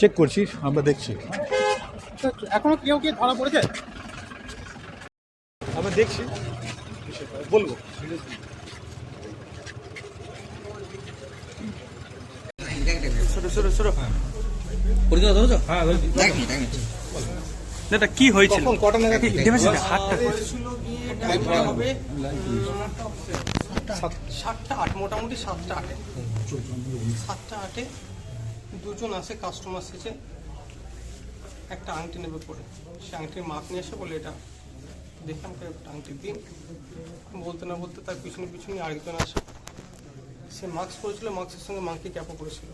Check করছি আমরা দেখছি। এখনও কেউ কি ধরা পড়েছে? আমরা দেখছি। বলব। হ্যাঁ কি হয়েছিল? হবে। সাতটা আট মোটামুটি সাতটা আটে। সাতটা আটে। দুজন আসে কাস্টমার এসেছে। একটা আংটি নেবে পরে। সে আংটির মাপ নিয়ে এসে বলে, এটা দেখে আমাকে একটা আংটি দিন। বলতে না বলতে তার পিছনে পিছনে আরেকজন আসে। সে মাস্ক পরেছিল মাস্কের সঙ্গে মাংকি ক্যাপও করেছিল।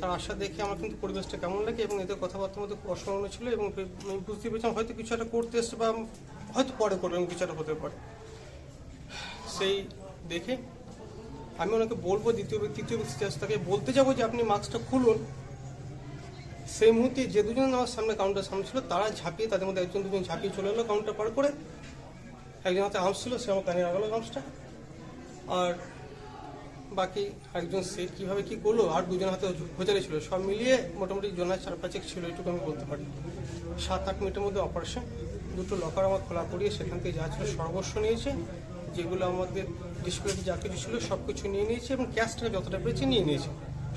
তার আশা দেখে আমার কিন্তু পরিবেশটা কেমন লাগে এবং এদের কথাবার্তার মধ্যে খুব অসম্মান ছিল এবং আমি বুঝতে পেরেছিলাম হয়তো কিছু একটা করতে এসছে বা হয়তো পরে করবে এবং কিছু একটা হতে পারে। সেই দেখে আমি ওনাকে বলব দ্বিতীয় ব্যক্তি, তৃতীয় ব্যক্তি তাকে বলতে যাব যে আপনি মাস্কটা খুলুন। সেই মুহূর্তে যে দুজন আমার সামনে কাউন্টার সামনে ছিল, তারা ঝাঁপিয়ে, তাদের মধ্যে একজন, দুজন ঝাঁপিয়ে চলে এলো কাউন্টার পার করে। একজন হাতে আর্মস ছিল, সে আমার কানে লাগালো আর্মসটা আর বাকি একজন সে কীভাবে কী করল, আর দুজন হাতে হোজারি ছিল। সব মিলিয়ে মোটামুটি জনায় চার পাঁচেক ছিল, এটুকু আমি বলতে পারি। সাত আট মিনিটের মধ্যে অপারেশন দুটো লকার আমার খোলা করিয়ে সেখান থেকে যা ছিল সর্বস্ব নিয়েছে। যেগুলো আমাদের ডিসপ্লেতে যা কিছু ছিল সব কিছু নিয়ে নিয়েছে এবং ক্যাশটা যতটা পেয়েছে নিয়ে নিয়েছে।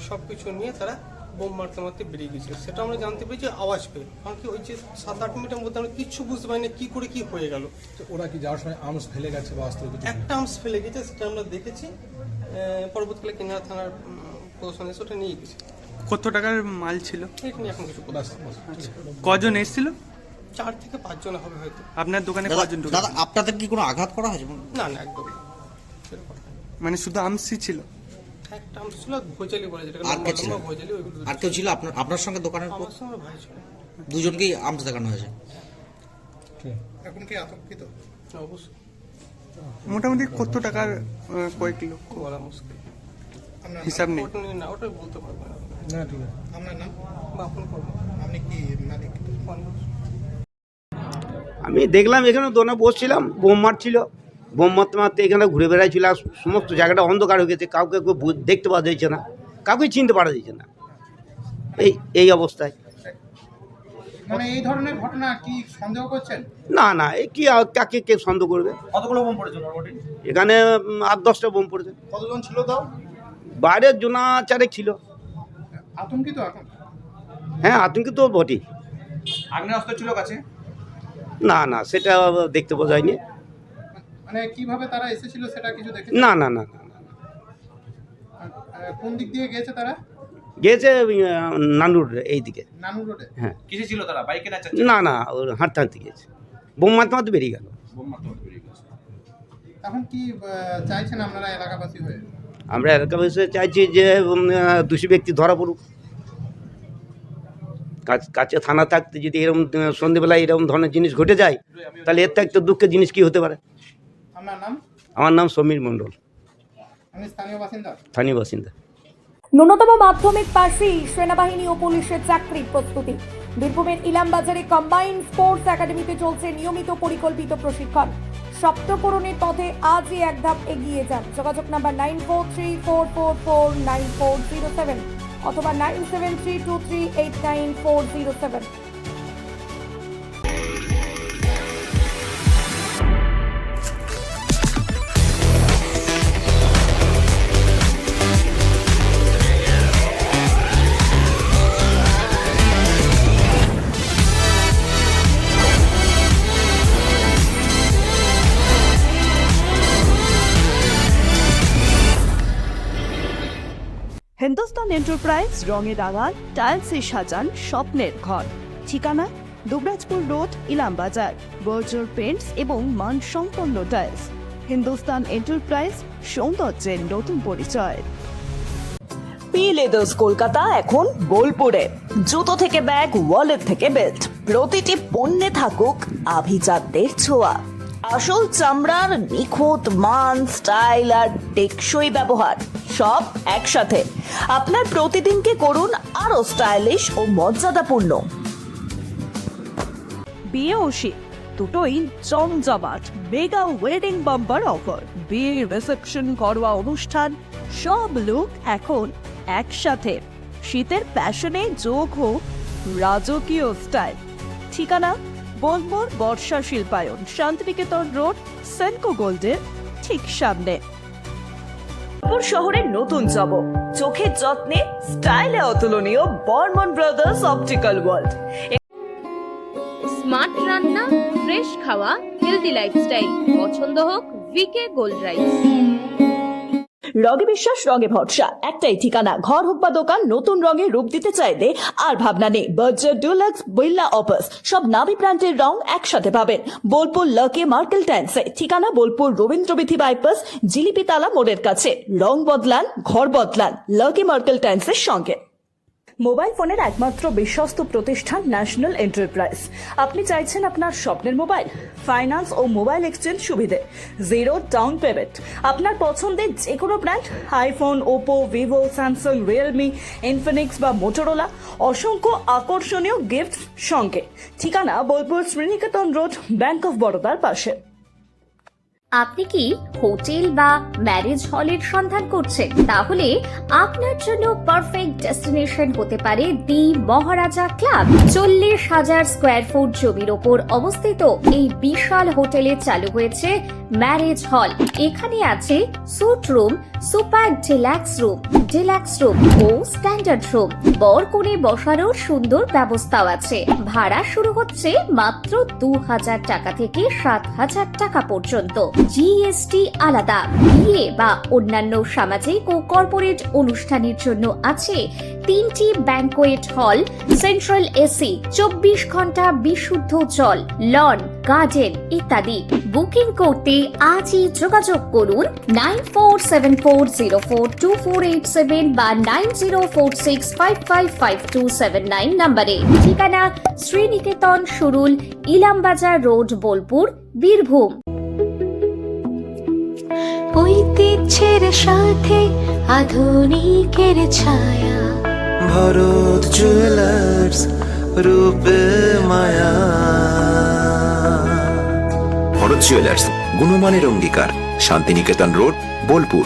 সব কিছু নিয়ে তারা বোম মারতে মারতে বেরিয়ে গেছে সেটা আমরা জানতে পেরেছি আওয়াজ পেয়ে। কারণ কি ওই যে সাত আট মিনিটের মধ্যে আমরা কিচ্ছু বুঝতে পারিনি কী করে কী হয়ে গেল। তো ওরা কি যাওয়ার সময় আর্মস ফেলে গেছে বা অস্ত্র একটা আর্মস ফেলে গেছে সেটা আমরা দেখেছি। পরবর্তীকালে কিনারা থানার প্রশাসন এসে ওটা নিয়ে গেছে। কত টাকার মাল ছিল? এটা নিয়ে এখন কিছু কজন এসেছিল? চার থেকে পাঁচজন হবে হয়তো। আপনার দোকানে কজন দাদা আপনাদের কি কোনো আঘাত করা হয়েছে? না না একদম না। সেরকম না। মানে শুধু আমসি ছিল? একটা আর্মস ছিল ভোজালি বলে যেটাকে আর কে ছিল? ভোজালি ওইগুলো আর কেউ ছিল? আপনার আপনার সঙ্গে দোকানের উপর আমার সঙ্গে ভাই ছিল। দুজনকেই আর্মস দেখানো হয়েছে? এখন কি আতঙ্কিত? অবশ্যই। মোটামুটি কত টাকার আহ, কয়েক লক্ষ? বলা মুশকিল। আপনার হিসাব নেই। ওটা নিয়ে না ওটা বলতে পারব না। না ঠিক আছে। আপনার নাম? বা আপন করব আপনি কি মালিক? আমি দেখলাম এখানে দোনে বসছিলাম বোম মারছিল। বোম মারতে মারতে এখানে ঘুরে বেড়াচ্ছিল আর সমস্ত জায়গাটা অন্ধকার হয়ে গেছে কাউকে কেউ দেখতে পাওয়া যাচ্ছে না কাউকে চিনতে পারা যাচ্ছে না। এই এই অবস্থায়। মানে এই ধরনের ঘটনা কি সন্দেহ করছেন? না না এই কি আর কাকে কে সন্দেহ করবে? কতগুলো বোম পড়েছে মোটামুটি এখানে আট দশটা বোম পড়েছে। কতজন ছিল তাও? বাইরের জোনা চারেক ছিল। আতঙ্কিত এখন? হ্যাঁ আতঙ্কিত তো বটেই আগ্নেয় ছিল কাছে? না না সেটা দেখতে পাওয়া যায়নি। মানে কীভাবে তারা এসেছিল সেটা কিছু দেখে না না না না না। কোন দিক দিয়ে গেছে তারা? গিয়েছে আহ, নানুর এই দিকে নানু রোডে? হ্যাঁ। কিসে ছিল তারা? বাইকে না না না ওর হাঁটতে হাঁটতে গিয়েছে। বোম মারতে মারতে বেরিয়ে গেল। এখন কি চাইছেন আপনারা এলাকাবাসী হয়ে? আমরা এলাকাবাসী চাইছি যে দোষী ব্যক্তি ধরা পড়ুক। কাছ- কাছে থানা থাকতে যদি এরকম সন্ধেবেলায় এরকম ধরনের জিনিস ঘটে যায় তাহলে এর থেকে তো দুঃখের জিনিস কি হতে পারে? নাম? আমার নাম সমীর মণ্ডল। স্থানীয় বাসিন্দা? স্থানীয় বাসিন্দা। ন্যূনতম মাধ্যমিক পাশেই সেনাবাহিনী ও পুলিশের চাকরির প্রস্তুতি। বীরভূমের ইলামবাজারে কম্বাইন্ড স্পোর্টস একাডেমিতে চলছে নিয়মিত পরিকল্পিত প্রশিক্ষণ। সপ্তপূরণের পথে আজই এক ধাপ এগিয়ে যান। যোগাযোগ number nine four three four four four nine four zero seven অথবা nine seven three two three eight nine four zero seven. Hindustan enterprise রঙে রাঙান টাইলসে সাজান স্বপ্নের ঘর। ঠিকানা, দুবরাজপুর রোড ইলামবাজার বর্জর পেন্টস এবং মানসম্পন্ন টাইলস হিন্দুস্তান এন্টারপ্রাইজ সৌন্দর্যের নতুন পরিচয়। পি লেদার্স কলকাতা, এখন বোলপুরে। জুতো থেকে ব্যাগ ওয়ালেট থেকে বেল্ট প্রতিটি পণ্যে থাকুক আভিজাতদের ছোঁয়া। আসল চামড়ার নিখুঁত মান, স্টাইল আর টেকসই ব্যবহার, সব একসাথে। আপনার প্রতিদিনকে করুন আরও স্টাইলিশ ও মর্যাদাপূর্ণ। বিয়ে ও শীত দুটোই জমজমাট মেগা ওয়েডিং বাম্পার অফার বিয়ে রিসেপশন করোয়া অনুষ্ঠান, সব লুক এখন একসাথে। শীতের প্যাশনে যোগ হোক, রাজকীয় স্টাইল ঠিকানা? বোলপুর বর্ষা শিল্পায়ন, শান্তিনিকেতন রোড, সেনকো গোল্ডের ঠিক সামনে। বোলপুর শহরের নতুন জব চোখের যত্নে, স্টাইলে অতুলনীয় Barman brothers optical world. Smart রান্না, ফ্রেশ খাওয়া, হেলদি লাইফস্টাইল। পছন্দ হোক ভিকে গোল্ড রাইস। রঙে বিশ্বাস রঙে ভরসা। একটাই ঠিকানা, ঘর হোক বা দোকান, নতুন রঙে রূপ দিতে চাইলে আর ভাবনা নেই। বার্জার ডুলাক্স বিল্লা অপাস সব নামি ব্র্যান্ডের রং একসাথে পাবেন। বোলপুর লকে মার্কেল ট্যান্সে ঠিকানা বোলপুর রবীন্দ্রবিথি বাইপাস জিলিপিতালা মোড়ের কাছে। রং বদলান, ঘর বদলান লকে মার্কেল ট্যান্সের সঙ্গে। মোবাইল ফোনের একমাত্র বিশ্বস্ত প্রতিষ্ঠান ন্যাশনাল এন্টারপ্রাইজ। আপনি চাইছেন আপনার স্বপ্নের মোবাইল, ফাইন্যান্স ও মোবাইল এক্সচেঞ্জ সুবিধে, জিরো ডাউন পেমেন্ট। আপনার পছন্দের যে কোনো brand, iPhone, Oppo, Vivo, Samsung, Realme, Infinix বা মোটোরোলা, অসংখ্য আকর্ষণীয় গিফট সঙ্গে। ঠিকানা Bolpur Sriniketan road, bank of বরোদার পাশে। আপনি কি হোটেল বা ম্যারেজ হলের সন্ধান করছেন? তাহলে আপনার জন্য পারফেক্ট ডেস্টিনেশন হতে পারে দি মহারাজা ক্লাব। চল্লিশ হাজার স্কোয়ার ফুট জমির ওপর অবস্থিত এই বিশাল হোটেলে চালু হয়েছে ম্যারেজ হল। এখানে আছে suite room, super deluxe room deluxe room ও স্ট্যান্ডার্ড রুম। বর কোণে বসানোর সুন্দর ব্যবস্থাও আছে। ভাড়া শুরু হচ্ছে মাত্র দু হাজার টাকা থেকে সাত হাজার টাকা পর্যন্ত। জিএসটি আলাদা। বিয়ে বা অন্যান্য সামাজিক ও কর্পোরেট অনুষ্ঠানের জন্য আছে তিনটি ব্যাংকোয়েট হল, সেন্ট্রাল এসি, চব্বিশ ঘণ্টা বিশুদ্ধ জল, লন গার্ডেন ইত্যাদি। বুকিং করতে আজই যোগাযোগ করুন nine four seven four zero four two four eight seven বা nine zero four six five five five two seven nine নম্বরে। ঠিকানা শ্রীনিকেতন সুরুল ইলামবাজার রোড বোলপুর বীরভূম। ঐতিহ্যের সাথে আধুনিকের ছায়া। ভরত জুয়েলার্স রূপে মায়া। ভরত জুয়েলার্স গুণমানের অঙ্গীকার শান্তিনিকেতন রোড বোলপুর।